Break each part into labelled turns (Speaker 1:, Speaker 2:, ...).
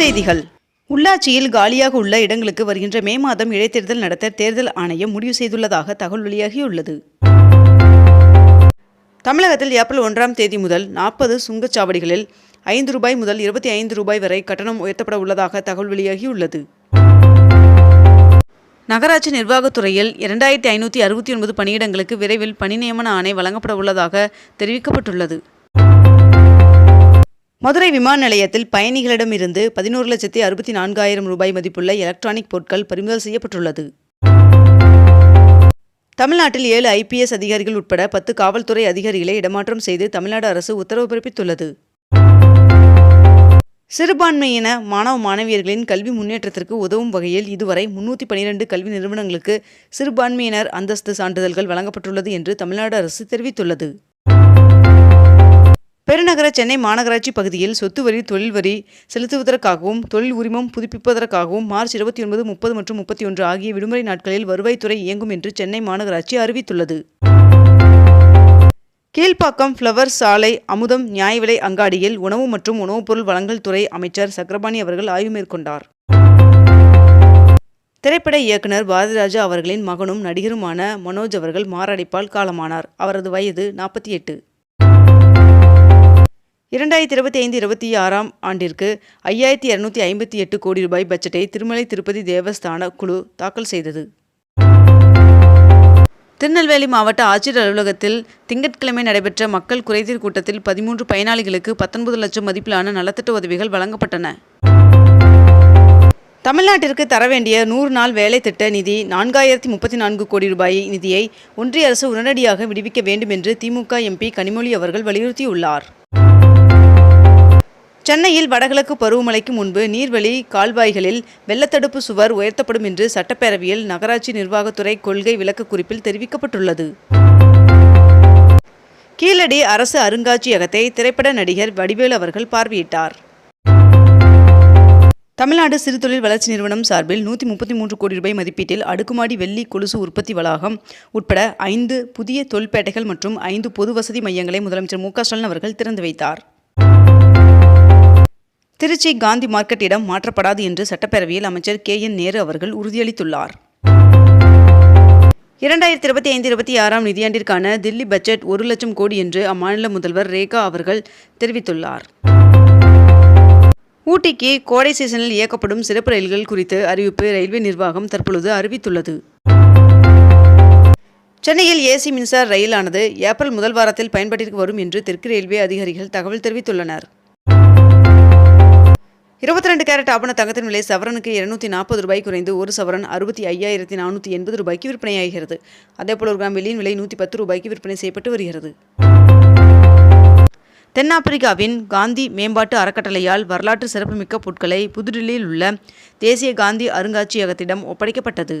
Speaker 1: செய்திகள். உள்ளாட்சியில் காலியாக உள்ள இடங்களுக்கு வருகின்ற மே மாதம் இடைத்தேர்தல் நடத்த தேர்தல் ஆணையம் முடிவு செய்துள்ளதாக தகவல் வெளியாகியுள்ளது. தமிழகத்தில் ஏப்ரல் ஒன்றாம் தேதி முதல் நாற்பது சுங்கச்சாவடிகளில் ஐந்து ரூபாய் முதல் இருபத்தி ஐந்து ரூபாய் வரை கட்டணம் உயர்த்தப்பட உள்ளதாக தகவல் வெளியாகியுள்ளது. நகராட்சி நிர்வாகத்துறையில் இரண்டாயிரத்தி ஐநூற்றி அறுபத்தி ஒன்பது பணியிடங்களுக்கு விரைவில் பணி நியமன ஆணை வழங்கப்பட உள்ளதாக தெரிவிக்கப்பட்டுள்ளது. மதுரை விமான நிலையத்தில் பயணிகளிடமிருந்து பதினோரு லட்சத்தி அறுபத்தி நான்காயிரம் ரூபாய் மதிப்புள்ள எலக்ட்ரானிக் பொருட்கள் பறிமுதல் செய்யப்பட்டுள்ளது. தமிழ்நாட்டில் ஏழு ஐபிஎஸ் அதிகாரிகள் உட்பட பத்து காவல்துறை அதிகாரிகளை இடமாற்றம் செய்து தமிழ்நாடு அரசு உத்தரவு பிறப்பித்துள்ளது. சிறுபான்மையின மாணவ மாணவியர்களின் கல்வி முன்னேற்றத்திற்கு உதவும் வகையில் இதுவரை முன்னூற்றி பனிரெண்டு கல்வி நிறுவனங்களுக்கு சிறுபான்மையினர் அந்தஸ்து சான்றிதழ்கள் வழங்கப்பட்டுள்ளது என்று தமிழ்நாடு அரசு தெரிவித்துள்ளது. பெருநகர சென்னை மாநகராட்சி பகுதியில் சொத்து வரி தொழில் வரி செலுத்துவதற்காகவும் தொழில் உரிமம் புதுப்பிப்பதற்காகவும் மார்ச் இருபத்தி ஒன்பது முப்பது மற்றும் முப்பத்தி ஒன்று ஆகிய விடுமுறை நாட்களில் வருவாய்த்துறை இயங்கும் என்று சென்னை மாநகராட்சி அறிவித்துள்ளது. கீழ்ப்பாக்கம் ஃப்ளவர் சாலை அமுதம் நியாய விலை அங்காடியில் உணவு மற்றும் உணவுப் பொருள் வழங்கல் துறை அமைச்சர் சக்கரபாணி அவர்கள் ஆய்வு மேற்கொண்டார். திரைப்பட இயக்குனர் பாரதிராஜா அவர்களின் மகனும் நடிகருமான மனோஜ் அவர்கள் மாரடைப்பால் காலமானார். அவரது வயது நாற்பத்தி எட்டு. இரண்டாயிரத்தி இருபத்தி ஐந்து இருபத்தி ஆறாம் ஆண்டிற்கு ஐயாயிரத்தி இரநூத்தி ஐம்பத்தி எட்டு கோடி ரூபாய் பட்ஜெட்டை திருமலை திருப்பதி தேவஸ்தான குழு தாக்கல் செய்தது. திருநெல்வேலி மாவட்ட ஆட்சியர் அலுவலகத்தில் திங்கட்கிழமை நடைபெற்ற மக்கள் குறைதீர் கூட்டத்தில் பதிமூன்று பயனாளிகளுக்கு பத்தொன்பது லட்சம் மதிப்பிலான நலத்திட்ட உதவிகள் வழங்கப்பட்டன. தமிழ்நாட்டிற்கு தர வேண்டிய நூறு நாள் வேலை திட்ட நிதி நான்காயிரத்தி முப்பத்தி நான்கு கோடி ரூபாய் நிதியை ஒன்றிய அரசு உடனடியாக விடுவிக்க வேண்டும் என்று திமுக எம்பி கனிமொழி அவர்கள் வலியுறுத்தியுள்ளார். சென்னையில் வடகிழக்கு பருவமழைக்கு முன்பு நீர்வழி கால்வாய்களில் வெள்ளத்தடுப்பு சுவர் உயர்த்தப்படும் என்று சட்டப்பேரவையில் நகராட்சி நிர்வாகத்துறை கொள்கை விளக்க குறிப்பில் தெரிவிக்கப்பட்டுள்ளது. கீழடி அரசு அருங்காட்சியகத்தை திரைப்பட நடிகர் வடிவேலு அவர்கள் பார்வையிட்டார். தமிழ்நாடு சிறுதொழில் வளர்ச்சி நிறுவனம் சார்பில் நூற்றி முப்பத்தி மூன்று கோடி ரூபாய் மதிப்பீட்டில் அடுக்குமாடி வெள்ளி கொலுசு உற்பத்தி வளாகம் உட்பட ஐந்து புதிய தொழிற்பேட்டைகள் மற்றும் ஐந்து பொது வசதி மையங்களை முதலமைச்சர் மு க ஸ்டாலின் அவர்கள் திறந்து வைத்தார். திருச்சி காந்தி மார்க்கெட் இடம் மாற்றப்படாது என்று சட்டப்பேரவையில் அமைச்சர் கே என் நேரு அவர்கள் உறுதியளித்துள்ளார். இரண்டாயிரத்தி இருபத்தி ஐந்து இருபத்தி ஆறாம் நிதியாண்டிற்கான தில்லி பட்ஜெட் ஒரு லட்சம் கோடி என்று அம்மாநில முதல்வர் ரேகா அவர்கள் தெரிவித்துள்ளார். ஊட்டிக்கு கோடை சீசனில் இயக்கப்படும் சிறப்பு ரயில்கள் குறித்து அறிவிப்பு ரயில்வே நிர்வாகம் தற்பொழுது அறிவித்துள்ளது. சென்னையில் ஏசி மின்சார ரயிலானது ஏப்ரல் முதல் வாரத்தில் பயன்பாட்டிற்கு வரும் என்று தெற்கு ரயில்வே அதிகாரிகள் தகவல் தெரிவித்துள்ளனர். இருபத்தி ரெண்டு கேரட் ஆபண தங்கத்தின் விலை சவரனுக்கு இருநூத்தி நாற்பது ரூபாய் குறைந்து ஒரு சவரன் அறுபத்தி ஐயாயிரத்தி நானூற்றி எண்பது ரூபாய்க்கு விற்பனையாகிறது. அதேபோல் ஒரு கிராம் வெள்ளியின் விலை நூற்றி பத்து ரூபாய்க்கு விற்பனை செய்யப்பட்டு வருகிறது. தென்னாப்பிரிக்காவின் காந்தி மேம்பாட்டு அறக்கட்டளையால் வரலாற்று சிறப்புமிக்க பொருட்களை புதுடில்லியில் உள்ள தேசிய காந்தி அருங்காட்சியகத்திடம் ஒப்படைக்கப்பட்டது.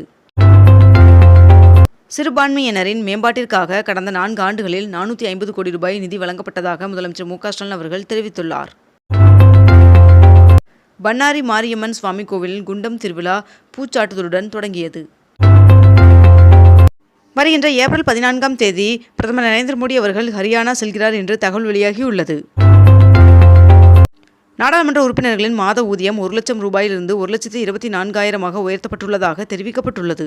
Speaker 1: சிறுபான்மையினரின் மேம்பாட்டிற்காக கடந்த நான்கு ஆண்டுகளில் நானூற்றி ஐம்பது கோடி ரூபாய் நிதி வழங்கப்பட்டதாக முதலமைச்சர் மு க ஸ்டாலின் அவர்கள் தெரிவித்துள்ளார். பண்ணாரி மாரியம்மன் சுவாமி கோவிலில் குண்டம் திருவிழா பூச்சாட்டுதலுடன் தொடங்கியது. வருகின்ற ஏப்ரல் பதினான்காம் தேதி பிரதமர் நரேந்திர மோடி அவர்கள் ஹரியானா செல்கிறார் என்று தகவல் வெளியாகியுள்ளது. நாடாளுமன்ற உறுப்பினர்களின் மாத ஊதியம் ஒரு லட்சம் ரூபாயிலிருந்து ஒரு லட்சத்து இருபத்தி நான்காயிரமாக உயர்த்தப்பட்டுள்ளதாக தெரிவிக்கப்பட்டுள்ளது.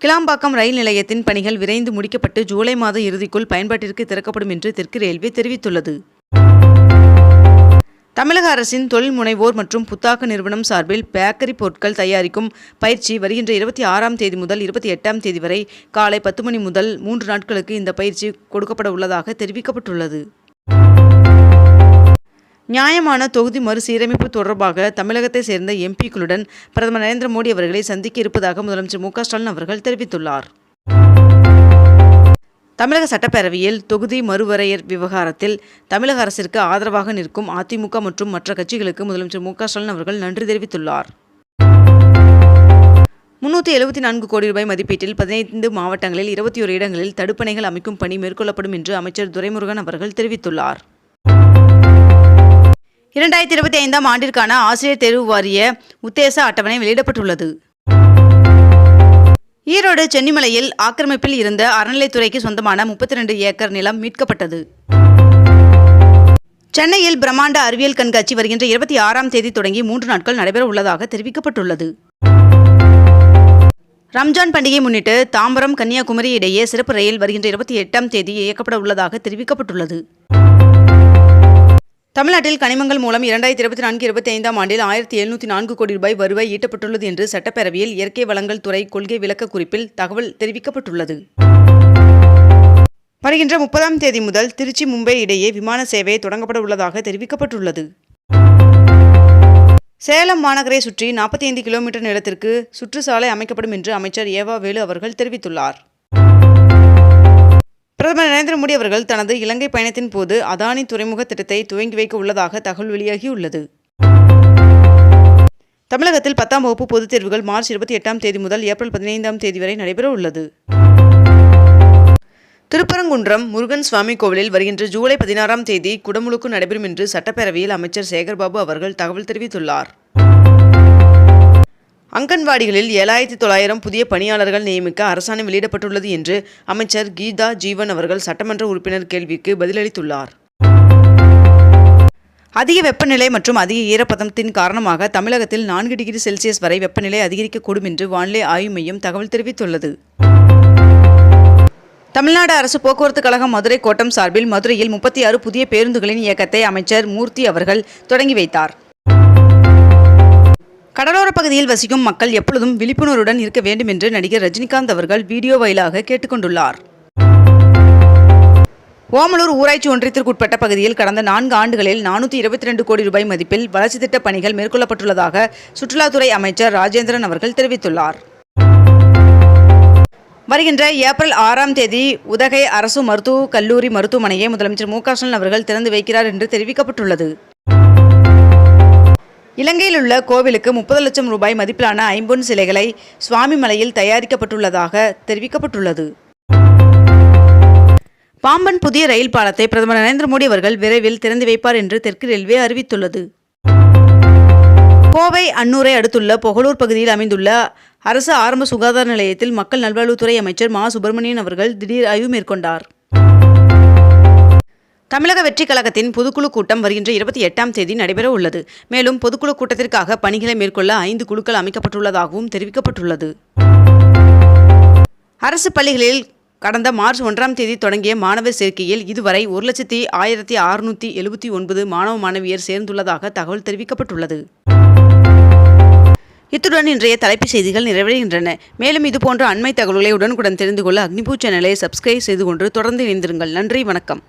Speaker 1: கிளாம்பாக்கம் ரயில் நிலையத்தின் பணிகள் விரைந்து முடிக்கப்பட்டு ஜூலை மாத இறுதிக்குள் பயன்பாட்டிற்கு திறக்கப்படும் என்று தெற்கு ரயில்வே தெரிவித்துள்ளது. தமிழக அரசின் தொழில் முனைவோர் மற்றும் புத்தாக்க நிறுவனம் சார்பில் பேக்கரி பொருட்கள் தயாரிக்கும் பயிற்சி வருகின்ற இருபத்தி ஆறாம் தேதி முதல் இருபத்தி எட்டாம் தேதி வரை காலை பத்து மணி முதல் மூன்று நாட்களுக்கு இந்த பயிற்சி கொடுக்கப்பட உள்ளதாக தெரிவிக்கப்பட்டுள்ளது. நியாயமான தொகுதி மறுசீரமைப்பு தொடர்பாக தமிழகத்தை சேர்ந்த எம்பிக்களுடன் பிரதமர் நரேந்திர மோடி அவர்களை சந்திக்க இருப்பதாக முதலமைச்சர் மு க ஸ்டாலின் அவர்கள் தெரிவித்துள்ளார். தமிழக சட்டப்பேரவையில் தொகுதி மறுவரையர் விவகாரத்தில் தமிழக அரசிற்கு ஆதரவாக நிற்கும் அதிமுக மற்றும் மற்ற கட்சிகளுக்கு முதலமைச்சர் மு க ஸ்டாலின் அவர்கள் நன்றி தெரிவித்துள்ளார். முன்னூற்றி எழுபத்தி நான்கு கோடி ரூபாய் மதிப்பீட்டில் பதினைந்து மாவட்டங்களில் இருபத்தி ஒரு இடங்களில் தடுப்பணைகள் அமைக்கும் பணி மேற்கொள்ளப்படும் என்று அமைச்சர் துரைமுருகன் அவர்கள் தெரிவித்துள்ளார். இரண்டாயிரத்தி இருபத்தி ஐந்தாம் ஆண்டிற்கான ஆசிரியர் தேர்வு வாரிய உத்தேச அட்டவணை வெளியிடப்பட்டுள்ளது. ஈரோடு சென்னிமலையில் ஆக்கிரமிப்பில் இருந்த அறநிலைத்துறைக்கு சொந்தமான முப்பத்தி ரெண்டு ஏக்கர் நிலம் மீட்கப்பட்டது. சென்னையில் பிரம்மாண்ட அறிவியல் கண்காட்சி வருகின்ற இருபத்தி ஆறாம் தேதி தொடங்கி மூன்று நாட்கள் நடைபெற உள்ளதாக தெரிவிக்கப்பட்டுள்ளது. ரம்ஜான் பண்டிகையை முன்னிட்டு தாம்பரம் கன்னியாகுமரி இடையே சிறப்பு ரயில் வருகின்ற இருபத்தி எட்டாம் தேதி இயக்கப்பட உள்ளதாக தெரிவிக்கப்பட்டுள்ளது. தமிழ்நாட்டில் கனிமங்கள் மூலம் இரண்டாயிரத்தி இருபத்தி நான்கு இருபத்தி ஐந்தாம் ஆண்டில் ஆயிரத்தி எழுநூற்றி நான்கு கோடி ரூபாய் வருவாய் ஈட்டப்பட்டுள்ளது என்று சட்டப்பேரவையில் இயற்கை வளங்கள் துறை கொள்கை விளக்க குறிப்பில் தகவல் தெரிவிக்கப்பட்டுள்ளது. வருகின்ற முப்பதாம் தேதி முதல் திருச்சி மும்பை இடையே விமான சேவை தொடங்கப்பட உள்ளதாக தெரிவிக்கப்பட்டுள்ளது. சேலம் மாநகரை சுற்றி நாற்பத்தி ஐந்து கிலோமீட்டர் நிலத்திற்கு சுற்றுச்சாலை அமைக்கப்படும் என்று அமைச்சர் ஏவா வேலு அவர்கள் தெரிவித்துள்ளார். பிரதமர் நரேந்திர மோடி அவர்கள் தனது இலங்கை பயணத்தின் போது அதானி துறைமுக திட்டத்தை துவங்கி வைக்க உள்ளதாக தகவல் வெளியாகியுள்ளது. தமிழகத்தில் பத்தாம் வகுப்பு பொதுத் தேர்வுகள் மார்ச் இருபத்தி எட்டாம் தேதி முதல் ஏப்ரல் பதினைந்தாம் தேதி வரை நடைபெற உள்ளது. திருப்பரங்குன்றம் முருகன் சுவாமி கோவிலில் வருகின்ற ஜூலை பதினாறாம் தேதி குடமுழுக்கு நடைபெறும் என்று சட்டப்பேரவையில் அமைச்சர் சேகர்பாபு அவர்கள் தகவல் தெரிவித்துள்ளார். அங்கன்வாடிகளில் ஏழாயிரத்தி தொள்ளாயிரம் புதிய பணியாளர்கள் நியமிக்க அரசாணை வெளியிடப்பட்டுள்ளது என்று அமைச்சர் கீதா ஜீவன் அவர்கள் சட்டமன்ற உறுப்பினர் கேள்விக்கு பதிலளித்துள்ளார். அதிக வெப்பநிலை மற்றும் அதிக ஈரப்பதத்தின் காரணமாக தமிழகத்தில் நான்கு டிகிரி செல்சியஸ் வரை வெப்பநிலை அதிகரிக்கக்கூடும் என்று வானிலை ஆய்வு மையம் தகவல் தெரிவித்துள்ளது. தமிழ்நாடு அரசு போக்குவரத்து கழகம் மதுரை கோட்டம் சார்பில் மதுரையில் முப்பத்தி ஆறு புதிய பேருந்துகளின் இயக்கத்தை அமைச்சர் மூர்த்தி அவர்கள் தொடங்கி வைத்தார். கடலோர பகுதியில் வசிக்கும் மக்கள் எப்பொழுதும் விழிப்புணர்வுடன் இருக்க வேண்டும் என்று நடிகர் ரஜினிகாந்த் அவர்கள் வீடியோ வாயிலாக கேட்டுக்கொண்டுள்ளார். ஓமலூர் ஊராட்சி ஒன்றியத்திற்குட்பட்ட பகுதியில் கடந்த நான்கு ஆண்டுகளில் நானூற்றி இருபத்தி ரெண்டு கோடி ரூபாய் மதிப்பில் வளர்ச்சி திட்டப் பணிகள் மேற்கொள்ளப்பட்டுள்ளதாக சுற்றுலாத்துறை அமைச்சர் ராஜேந்திரன் அவர்கள் தெரிவித்துள்ளார். வருகின்ற ஏப்ரல் ஆறாம் தேதி உதகை அரசு மருத்துவக் கல்லூரி மருத்துவமனையை முதலமைச்சர் மு க ஸ்டாலின் அவர்கள் திறந்து வைக்கிறார் என்று தெரிவிக்கப்பட்டுள்ளது. இலங்கையில் உள்ள கோவிலுக்கு முப்பது லட்சம் ரூபாய் மதிப்பிலான ஐம்பொன் சிலைகளை சுவாமிமலையில் தயாரிக்கப்பட்டுள்ளதாக தெரிவிக்கப்பட்டுள்ளது. பாம்பன் புதிய ரயில் பாலத்தை பிரதமர் நரேந்திர மோடி அவர்கள் விரைவில் திறந்து வைப்பார் என்று தெற்கு ரயில்வே அறிவித்துள்ளது. கோவை அன்னூரை அடுத்துள்ள பொகலூர் பகுதியில் அமைந்துள்ள அரசு ஆரம்ப சுகாதார நிலையத்தில் மக்கள் நல்வாழ்வுத்துறை அமைச்சர் மா. சுப்பிரமணியன் அவர்கள் திடீர் ஆய்வு மேற்கொண்டார். தமிழக வெற்றிக் கழகத்தின் பொதுக்குழு கூட்டம் வருகின்ற இருபத்தி எட்டாம் தேதி நடைபெற உள்ளது. மேலும் பொதுக்குழு கூட்டத்திற்காக பணிகளை மேற்கொள்ள ஐந்து குழுக்கள் அமைக்கப்பட்டுள்ளதாகவும் தெரிவிக்கப்பட்டுள்ளது. அரசு பள்ளிகளில் கடந்த மார்ச் ஒன்றாம் தேதி தொடங்கிய மாணவர் சேர்க்கையில் இதுவரை ஒரு லட்சத்தி ஆயிரத்தி அறுநூற்றி எழுபத்தி ஒன்பது மாணவ மாணவியர் சேர்ந்துள்ளதாக தகவல் தெரிவிக்கப்பட்டுள்ளது. இத்துடன் இன்றைய தலைப்புச் செய்திகள் நிறைவடைகின்றன. மேலும் இதுபோன்ற அண்மை தகவல்களை உடனுக்குடன் தெரிந்து கொள்ள அக்னிபூ சேனலை சப்ஸ்கிரைப் செய்து கொண்டு தொடர்ந்து இணைந்திருங்கள். நன்றி வணக்கம்.